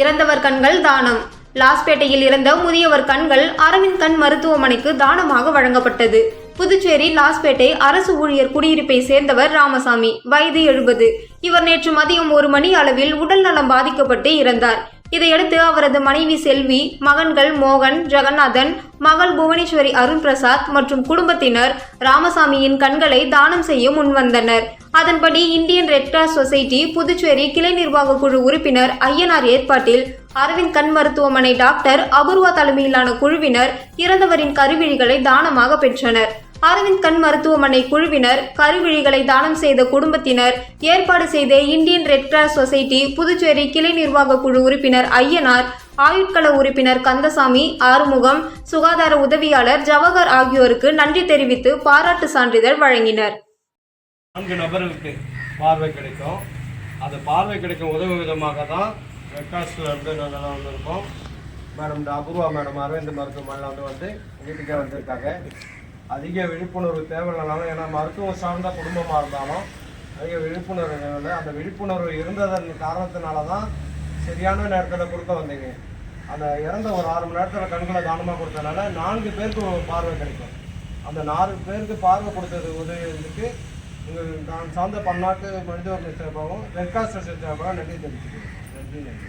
இறந்தவர் கண்கள் தானம். லாஸ்பேட்டையில் இறந்த முதியவர் கண்கள் அரவிந்த் கண் மருத்துவமனைக்கு தானமாக வழங்கப்பட்டது. புதுச்சேரி லாஸ்பேட்டை அரசு ஊழியர் குடியிருப்பை சேர்ந்தவர் ராமசாமி. வயது எழுபது. இவர் நேற்று மதியம் ஒரு மணி அளவில் உடல் நலம் பாதிக்கப்பட்டு இறந்தார். இதையடுத்து அவரது மனைவி செல்வி மகன்கள் மோகன் ஜெகநாதன் மகள் புவனேஸ்வரி அருண் பிரசாத் மற்றும் குடும்பத்தினர் ராமசாமியின் கண்களை தானம் செய்ய முன்வந்தனர். அதன்படி Indian red cross society Puducherry கிளை நிர்வாக குழு உறுப்பினர் ஐயனார் ஏற்பாட்டில் அரவிந்த் கண் மருத்துவமனை டாக்டர் அபூர்வா தலைமையிலான குழுவினர் இறந்தவரின் கருவிழிகளை தானமாக பெற்றனர். அரவிந்த் கண் மருத்துவமனை குழுவினர் கருவிழிகளை தானம் செய்த குடும்பத்தினர் ஏற்பாடு செய்த Indian red cross society Puducherry கிளை நிர்வாக குழு உறுப்பினர் ஐயனார் ஆயுட்கள உறுப்பினர் கந்தசாமி ஆறுமுகம் சுகாதார உதவியாளர் ஜவஹர் ஆகியோருக்கு நன்றி தெரிவித்து பாராட்டு சான்றிதழ் வழங்கினர். நான்கு நபர்களுக்கு பார்வை கிடைக்கும். அந்த பார்வை கிடைக்கும் உதவும் விதமாக தான் ரெட்காஸ்டில் வந்து நாங்கள் வந்திருக்கோம். மேடம் அபூர்வா மேடம் அரவிந்த் மருத்துவமனையில் வந்து வந்து வீட்டுக்கே வந்திருக்காங்க. அதிக விழிப்புணர்வு தேவையில்லைனாலும் ஏன்னா மருத்துவம் சார்ந்த குடும்பமாக இருந்தாலும் அதிக விழிப்புணர்வு தேவையில்லை. அந்த விழிப்புணர்வு இருந்ததன் காரணத்தினால தான் சரியான நேரத்தில் கொடுக்க வந்தீங்க. அந்த இறந்த ஒரு ஆறு மணி நேரத்தில் கண்களை தானமாக கொடுத்தனால நான்கு பேருக்கு பார்வை கிடைக்கும். அந்த நாலு பேருக்கு பார்வை கொடுத்தது உதவிக்கு உங்கள் நான் சார்ந்த பன்னாட்டு மனித உரிமை சார்பாகவும் ரெட் கிராஸ் சொசைட்டி நன்றி தெரிவிச்சுக்கிறேன். நன்றி நன்றி.